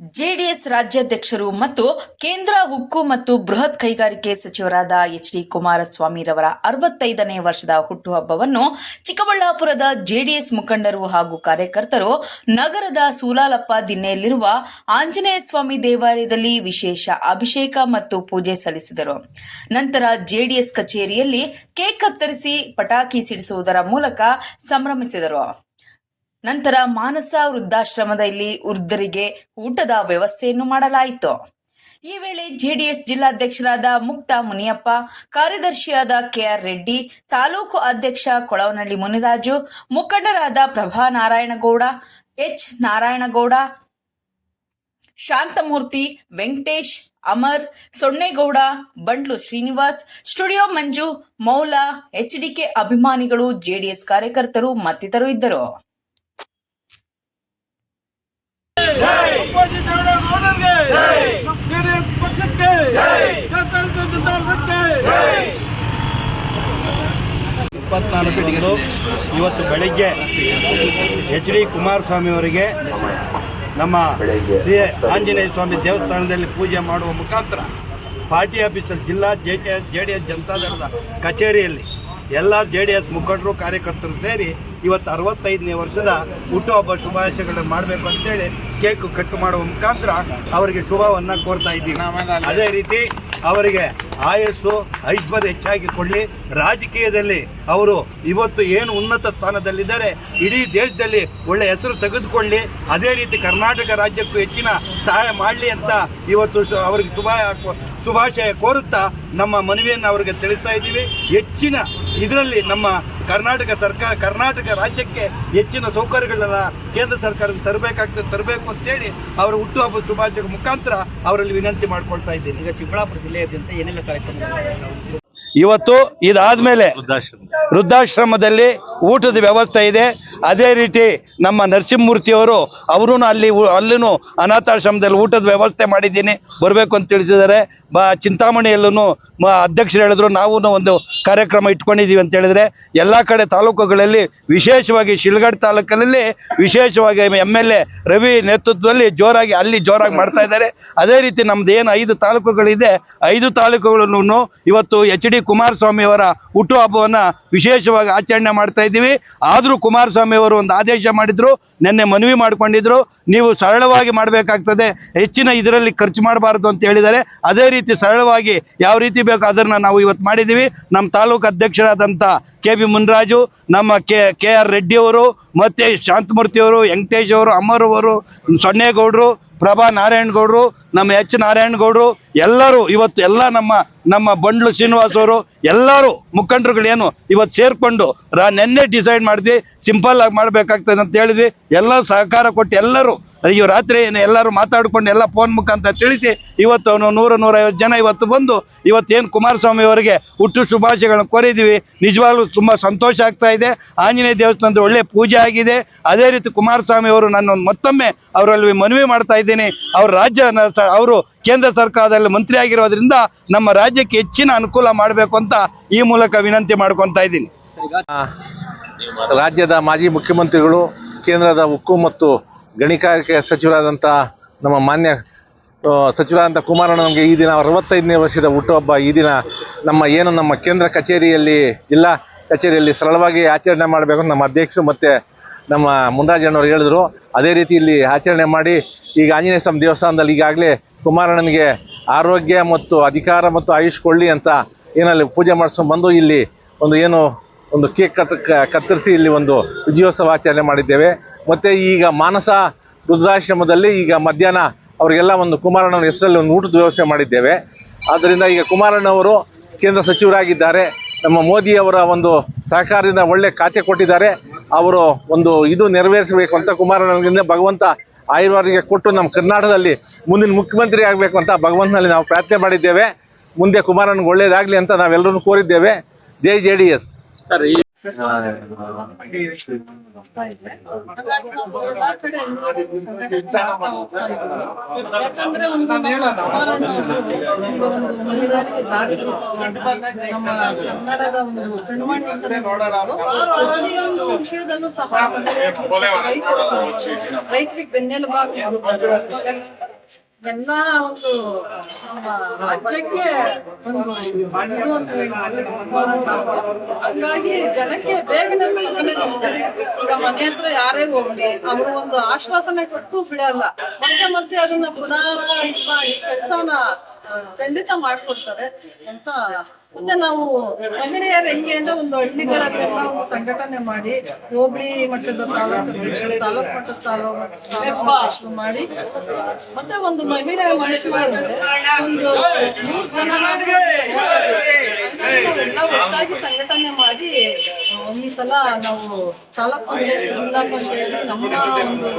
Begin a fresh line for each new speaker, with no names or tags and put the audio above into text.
JDS ರಾಜ್ಯಾಧ್ಯಕ್ಷರು ಮತ್ತು ಕೇಂದ್ರ ಉಕ್ಕು ಮತ್ತು ಬೃಹತ್ ಕೈಗಾರಿಕೆ ಸಚಿವರಾದ ಎಚ್ ಡಿ ಕುಮಾರಸ್ವಾಮಿರವರ ಅರವತ್ತೈದನೇ ವರ್ಷದ ಹುಟ್ಟುಹಬ್ಬವನ್ನು ಚಿಕ್ಕಬಳ್ಳಾಪುರದ ಜೆಡಿಎಸ್ ಮುಖಂಡರು ಹಾಗೂ ಕಾರ್ಯಕರ್ತರು ನಗರದ ಸೂಲಾಲಪ್ಪ ದಿನ್ನೆಯಲ್ಲಿರುವ ಆಂಜನೇಯ ಸ್ವಾಮಿ ದೇವಾಲಯದಲ್ಲಿ ವಿಶೇಷ ಅಭಿಷೇಕ ಮತ್ತು ಪೂಜೆ ಸಲ್ಲಿಸಿದರು. ನಂತರ ಜೆಡಿಎಸ್ ಕಚೇರಿಯಲ್ಲಿ ಕೇಕ್ ಕತ್ತರಿಸಿ ಪಟಾಕಿ ಸಿಡಿಸುವುದರ ಮೂಲಕ ಸಂಭ್ರಮಿಸಿದರು. ನಂತರ ಮಾನಸ ವೃದ್ಧಾಶ್ರಮದಲ್ಲಿ ವೃದ್ಧರಿಗೆ ಊಟದ ವ್ಯವಸ್ಥೆಯನ್ನು ಮಾಡಲಾಯಿತು. ಈ ವೇಳೆ ಜೆಡಿಎಸ್ ಜಿಲ್ಲಾಧ್ಯಕ್ಷರಾದ ಮುಕ್ತ ಮುನಿಯಪ್ಪ, ಕಾರ್ಯದರ್ಶಿಯಾದ ಕೆಆರ್ ರೆಡ್ಡಿ, ತಾಲೂಕು ಅಧ್ಯಕ್ಷ ಕೊಳವನಹಳ್ಳಿ ಮುನಿರಾಜು, ಮುಖಂಡರಾದ Prabha Narayanagowda, H Narayanagowda, Shanthamurthy, Venkatesh, Amar, Sonnegowda, Bandlu Srinivas, studio Manju, Moula HDK ಅಭಿಮಾನಿಗಳು, ಜೆಡಿಎಸ್ ಕಾರ್ಯಕರ್ತರು ಮತ್ತಿತರರು ಇದ್ದರು.
ಪಕ್ಷಕ್ಕೆ. ಜನತಾದಳಕ್ಕೆ
ಇಪ್ಪತ್ನಾಲ್ಕರಂದು ಇವತ್ತು ಬೆಳಿಗ್ಗೆ ಎಚ್ ಡಿ ಕುಮಾರಸ್ವಾಮಿ ಅವರಿಗೆ ನಮ್ಮ ಶ್ರೀ ಆಂಜನೇಯ ಸ್ವಾಮಿ ದೇವಸ್ಥಾನದಲ್ಲಿ ಪೂಜೆ ಮಾಡುವ ಮುಖಾಂತರ ಪಾರ್ಟಿ ಆಫೀಸರ್ ಜಿಲ್ಲಾ J T S J D S ಜನತಾದಳದ ಕಚೇರಿಯಲ್ಲಿ ಎಲ್ಲ ಜೆ ಡಿ ಎಸ್ ಮುಖಂಡರು ಕಾರ್ಯಕರ್ತರು ಸೇರಿ ಇವತ್ತು ಅರವತ್ತೈದನೇ ವರ್ಷದ ಹುಟ್ಟುಹಬ್ಬ ಶುಭಾಶಯಗಳನ್ನು ಮಾಡಬೇಕು ಅಂತೇಳಿ ಕೇಕ್ ಕಟ್ ಮಾಡುವ ಮುಖಾಂತರ ಅವರಿಗೆ ಶುಭವನ್ನು ಕೋರ್ತಾ ಇದ್ದೀವಿ. ಅದೇ ರೀತಿ ಅವರಿಗೆ ಆಯಸ್ಸು, ಐಶ್ವರ್ಯ ಹೆಚ್ಚಾಗಿ ಕೊಡಲಿ. ರಾಜಕೀಯದಲ್ಲಿ ಅವರು ಇವತ್ತು ಏನು ಉನ್ನತ ಸ್ಥಾನದಲ್ಲಿದ್ದಾರೆ, ಇಡೀ ದೇಶದಲ್ಲಿ ಒಳ್ಳೆ ಹೆಸರು ತೆಗೆದುಕೊಳ್ಳಿ. ಅದೇ ರೀತಿ ಕರ್ನಾಟಕ ರಾಜ್ಯಕ್ಕೂ ಹೆಚ್ಚಿನ ಸಹಾಯ ಮಾಡಲಿ ಅಂತ ಇವತ್ತು ಅವರಿಗೆ ಶುಭ ಶುಭಾಶಯ ಕೋರುತ್ತಾ ನಮ್ಮ ಮನವಿಯನ್ನು ಅವರಿಗೆ ತಿಳಿಸ್ತಾ ಇದ್ದೀವಿ. ಹೆಚ್ಚಿನ ಇದರಲ್ಲಿ ನಮ್ಮ ಕರ್ನಾಟಕ ಸರ್ಕಾರ, ಕರ್ನಾಟಕ ರಾಜ್ಯಕ್ಕೆ ಹೆಚ್ಚಿನ ಸೌಕರ್ಯಗಳನ್ನ ಕೇಂದ್ರ ಸರ್ಕಾರ ತರಬೇಕಾಗ್ತದೆ ತರಬೇಕು ಅಂತೇಳಿ ಅವರ ಹುಟ್ಟುಹಬ್ಬ ಶುಭಾಶಯ ಮುಖಾಂತರ ಅವರಲ್ಲಿ ವಿನಂತಿ ಮಾಡ್ಕೊಳ್ತಾ ಇದ್ದೀನಿ.
ಈಗ ಚಿಕ್ಕಬಳ್ಳಾಪುರ ಜಿಲ್ಲೆಯಾದ್ಯಂತ ಏನೆಲ್ಲ ಕಾರ್ಯಕ್ರಮ
ಇವತ್ತು ಇದಾದ ಮೇಲೆ ವೃದ್ಧಾಶ್ರಮದಲ್ಲಿ ಊಟದ ವ್ಯವಸ್ಥೆ ಇದೆ. ಅದೇ ರೀತಿ ನಮ್ಮ ನರಸಿಂಹಮೂರ್ತಿಯವರು ಅವರು ಅಲ್ಲಿ ಅಲ್ಲೂ ಅನಾಥಾಶ್ರಮದಲ್ಲಿ ಊಟದ ವ್ಯವಸ್ಥೆ ಮಾಡಿದ್ದೀನಿ. ಬರಬೇಕು ಅಂತ ತಿಳಿಸಿದ್ದಾರೆ. ಬ ಚಿಂತಾಮಣಿಯಲ್ಲೂ ಅಧ್ಯಕ್ಷರು ಹೇಳಿದ್ರು ನಾವು ಒಂದು ಕಾರ್ಯಕ್ರಮ ಇಟ್ಕೊಂಡಿದ್ದೀವಿ ಅಂತ ಹೇಳಿದ್ರೆ ಎಲ್ಲ ಕಡೆ ತಾಲೂಕುಗಳಲ್ಲಿ ವಿಶೇಷವಾಗಿ ಶಿಲ್ಗಡ್ ತಾಲೂಕಿನಲ್ಲಿ ವಿಶೇಷವಾಗಿ ಎಂ ಎಲ್ ಎ ರವಿ ನೇತೃತ್ವದಲ್ಲಿ ಜೋರಾಗಿ ಅಲ್ಲಿ ಜೋರಾಗಿ ಮಾಡ್ತಾ ಇದ್ದಾರೆ. ಅದೇ ರೀತಿ ನಮ್ದು ಏನು ಐದು ತಾಲೂಕುಗಳಿದೆ ಐದು ತಾಲೂಕುಗಳನ್ನು ಇವತ್ತು ಎಚ್ ಡಿ ಕುಮಾರಸ್ವಾಮಿ ಅವರ ಹುಟ್ಟುಹಬ್ಬವನ್ನು ವಿಶೇಷವಾಗಿ ಆಚರಣೆ ಮಾಡ್ತಾ ಇದ್ದೀವಿ. ಆದರೂ ಕುಮಾರಸ್ವಾಮಿ ಅವರು ಒಂದು ಆದೇಶ ಮಾಡಿದ್ರು, ನಿನ್ನೆ ಮನವಿ ಮಾಡ್ಕೊಂಡಿದ್ರು. ನೀವು ಸರಳವಾಗಿ ಮಾಡಬೇಕಾಗ್ತದೆ. ಹೆಚ್ಚಿನ ಇದರಲ್ಲಿ ಖರ್ಚು ಮಾಡಬಾರ್ದು ಅಂತ ಹೇಳಿದ್ದಾರೆ. ಅದೇ ರೀತಿ ಸರಳವಾಗಿ ಯಾವ ರೀತಿ ಬೇಕು ಅದನ್ನು ನಾವು ಇವತ್ತು ಮಾಡಿದ್ದೀವಿ. ನಮ್ಮ ತಾಲೂಕು ಅಧ್ಯಕ್ಷರಾದಂಥ ಕೆ ಬಿ ಮುನ್ರಾಜು, ನಮ್ಮ ಕೆ ಕೆ ಆರ್ ರೆಡ್ಡಿ ಅವರು ಮತ್ತು ಶಾಂತಮೂರ್ತಿ ಅವರು, ವೆಂಕಟೇಶ್ ಅವರು ಅಮರ್ ಅವರು, ಸೊನ್ನೇಗೌಡರು, ಪ್ರಭಾ ನಾರಾಯಣಗೌಡರು ನಮ್ಮ ಎಚ್ ನಾರಾಯಣಗೌಡರು ಎಲ್ಲರೂ ಇವತ್ತು ಎಲ್ಲ ನಮ್ಮ ನಮ್ಮ ಬಂಡ್ಲು ಶ್ರೀನಿವಾಸ್ ಅವರು ಎಲ್ಲರೂ ಮುಖಂಡರುಗಳು ಏನು ಇವತ್ತು ಸೇರಿಕೊಂಡು ರಾ ನಿನ್ನೆ ಡಿಸೈಡ್ ಮಾಡಿದ್ವಿ ಸಿಂಪಲ್ ಆಗಿ ಮಾಡಬೇಕಾಗ್ತದೆ ಅಂತ ಹೇಳಿದ್ವಿ. ಎಲ್ಲರೂ ಸಹಕಾರ ಕೊಟ್ಟು ಎಲ್ಲರೂ, ಅಯ್ಯೋ ರಾತ್ರಿ ಏನು ಎಲ್ಲರೂ ಮಾತಾಡ್ಕೊಂಡು ಎಲ್ಲ ಫೋನ್ ಮುಖಾಂತರ ತಿಳಿಸಿ, ಇವತ್ತು ಅವನು ನೂರು, ನೂರೈವತ್ತು ಜನ ಇವತ್ತು ಬಂದು ಇವತ್ತೇನು ಕುಮಾರಸ್ವಾಮಿ ಅವರಿಗೆ ಹುಟ್ಟು ಶುಭಾಶಯಗಳನ್ನು ಕೋರಿದ್ದೀವಿ. ನಿಜವಾಗ್ಲೂ ತುಂಬ ಸಂತೋಷ ಆಗ್ತಾ ಇದೆ. ಆಂಜನೇಯ ದೇವಸ್ಥಾನದ ಒಳ್ಳೆ ಪೂಜೆ ಆಗಿದೆ. ಅದೇ ರೀತಿ ಕುಮಾರಸ್ವಾಮಿ ಅವರು ನಾನು ಮತ್ತೊಮ್ಮೆ ಅವರಲ್ಲಿ ಮನವಿ ಮಾಡ್ತಾ ಇದ್ದೀನಿ. ಅವ್ರ ರಾಜ್ಯ, ಅವರು ಕೇಂದ್ರ ಸರ್ಕಾರದಲ್ಲಿ ಮಂತ್ರಿ ಆಗಿರೋದ್ರಿಂದ ನಮ್ಮ ರಾಜ್ಯಕ್ಕೆ ಹೆಚ್ಚಿನ ಅನುಕೂಲ ಮಾಡಬೇಕು ಅಂತ ಈ ಮೂಲಕ ವಿನಂತಿ ಮಾಡ್ಕೊತಾ ಇದ್ದೀನಿ.
ರಾಜ್ಯದ ಮಾಜಿ ಮುಖ್ಯಮಂತ್ರಿಗಳು, ಕೇಂದ್ರದ ಉಕ್ಕು ಮತ್ತು ಗಣಿಗಾರಿಕೆ ಸಚಿವರಾದಂಥ ನಮ್ಮ ಮಾನ್ಯ ಸಚಿವರಾದಂಥ ಕುಮಾರಣ್ಣ ನಮಗೆ ಈ ದಿನ ಅರವತ್ತೈದನೇ ವರ್ಷದ ಹುಟ್ಟುಹಬ್ಬ. ಈ ದಿನ ನಮ್ಮ ಏನು ನಮ್ಮ ಕೇಂದ್ರ ಕಚೇರಿಯಲ್ಲಿ ಜಿಲ್ಲಾ ಕಚೇರಿಯಲ್ಲಿ ಸರಳವಾಗಿ ಆಚರಣೆ ಮಾಡಬೇಕು ನಮ್ಮ ಅಧ್ಯಕ್ಷರು ಮತ್ತು ನಮ್ಮ ಮುನ್ರಾಜಣ್ಣವ್ರು ಹೇಳಿದ್ರು. ಅದೇ ರೀತಿ ಇಲ್ಲಿ ಆಚರಣೆ ಮಾಡಿ ಈಗ ಆಂಜನೇಯ ಸ್ವಾಮಿ ದೇವಸ್ಥಾನದಲ್ಲಿ ಈಗಾಗಲೇ ಕುಮಾರಣ್ಣನಿಗೆ ಆರೋಗ್ಯ ಮತ್ತು ಅಧಿಕಾರ ಮತ್ತು ಆಯುಷ್ ಕೊಳ್ಳಿ ಅಂತ ಏನಲ್ಲಿ ಪೂಜೆ ಮಾಡಿಸ್ಕೊಂಡು ಬಂದು ಇಲ್ಲಿ ಒಂದು ಏನು ಒಂದು ಕೇಕ್ ಕತ್ ಕತ್ತರಿಸಿ ಇಲ್ಲಿ ಒಂದು ವಿಜಯೋತ್ಸವ ಆಚರಣೆ ಮಾಡಿದ್ದೇವೆ. ಮತ್ತು ಈಗ ಮಾನಸ ವೃದ್ಧಾಶ್ರಮದಲ್ಲಿ ಈಗ ಮಧ್ಯಾಹ್ನ ಅವರಿಗೆಲ್ಲ ಒಂದು ಕುಮಾರಣ್ಣನ ಹೆಸರಲ್ಲಿ ಒಂದು ಊಟದ ವ್ಯವಸ್ಥೆ ಮಾಡಿದ್ದೇವೆ. ಆದ್ದರಿಂದ ಈಗ ಕುಮಾರಣ್ಣವರು ಕೇಂದ್ರ ಸಚಿವರಾಗಿದ್ದಾರೆ. ನಮ್ಮ ಮೋದಿಯವರ ಒಂದು ಸಹಕಾರದಿಂದ ಒಳ್ಳೆ ಖಾತೆ ಕೊಟ್ಟಿದ್ದಾರೆ. ಅವರು ಒಂದು ಇದು ನೆರವೇರಿಸಬೇಕು ಅಂತ ಕುಮಾರಣ್ಣನಿಂದ ಭಗವಂತ ಆಯುರ್ವಾದಿಗೆ ಕೊಟ್ಟು ನಮ್ಮ ಕರ್ನಾಟಕದಲ್ಲಿ ಮುಂದಿನ ಮುಖ್ಯಮಂತ್ರಿ ಆಗಬೇಕು ಅಂತ ಭಗವಂತನಲ್ಲಿ ನಾವು ಪ್ರಾರ್ಥನೆ ಮಾಡಿದ್ದೇವೆ. ಮುಂದೆ ಕುಮಾರನಿಗೆ ಒಳ್ಳೇದಾಗ್ಲಿ ಅಂತ ನಾವೆಲ್ಲರೂ ಕೋರಿದ್ದೇವೆ. ಜೈ ಜೆ ಡಿ ಎಸ್.
ಯಾಕಂದ್ರೆ ಒಂದು ನಮ್ಮ ಕುಮಾರಣ್ಣವರು ಈಗ ಮಹಿಳೆಯರಿಗೆ ದಾರಿ ನಮ್ಮ ಕನ್ನಡದ ಒಂದು ಕಣ್ಮಣಿ ಅಂತಾನೆ ನೋಡೋದು ಪ್ರತಿಯೊಂದು ವಿಷಯದಲ್ಲೂ ಸಹ ಮಹಿಳೆಯರಿಗೆ ರೈತರಿಗೆ ಬೆನ್ನೆಲುಬಾಗಿ. ಎಲ್ಲ ಒಂದು ನಮ್ಮ ರಾಜ್ಯಕ್ಕೆ ಒಂದು. ಹಂಗಾಗಿ ಜನಕ್ಕೆ ಬೇಗನೆ ಸ್ಪಂದನೆ ಕೊಡ್ತಾರೆ ಈಗ ಮನೆ ಹತ್ರ ಯಾರೇ ಹೋಗ್ಲಿ, ಅವರು ಒಂದು ಆಶ್ವಾಸನೆ ಕೊಟ್ಟು ಬಿಡಲ್ಲ ಮತ್ತೆ ಮತ್ತೆ ಅದನ್ನ ಪುನಃ ಮಾಡಿ, ಕೆಲಸನ ಖಂಡಿತ ಮಾಡ್ಕೊಡ್ತಾರೆ ಅಂತ. ಮತ್ತೆ ನಾವು ಮಹಿಳೆಯರು ಹೆಂಗೆ ಅಂದ್ರೆ ಒಂದು ಹಳ್ಳಿಗಳಲ್ಲೆಲ್ಲ ಒಂದು ಸಂಘಟನೆ ಮಾಡಿ, ಹೋಬಳಿ ಮಟ್ಟದ ತಾಲೂಕು ಅಧ್ಯಕ್ಷರು, ತಾಲೂಕು ಮಟ್ಟದ ತಾಲೂಕು ಮಾಡಿ, ಮತ್ತೆ ಒಂದು ಮಹಿಳೆ ಮನುಷ್ಯರಿಗೆ ಒಂದು ಮೂರು ಜನ ನಾವೆಲ್ಲ ಒಟ್ಟಾಗಿ ಸಂಘಟನೆ ಮಾಡಿ ಈ ಸಲ ನಾವು ತಾಲೂಕ್ ಪಂಚಾಯತ್, ಜಿಲ್ಲಾ ಪಂಚಾಯತಿ ನಮ್ಮ ಒಂದು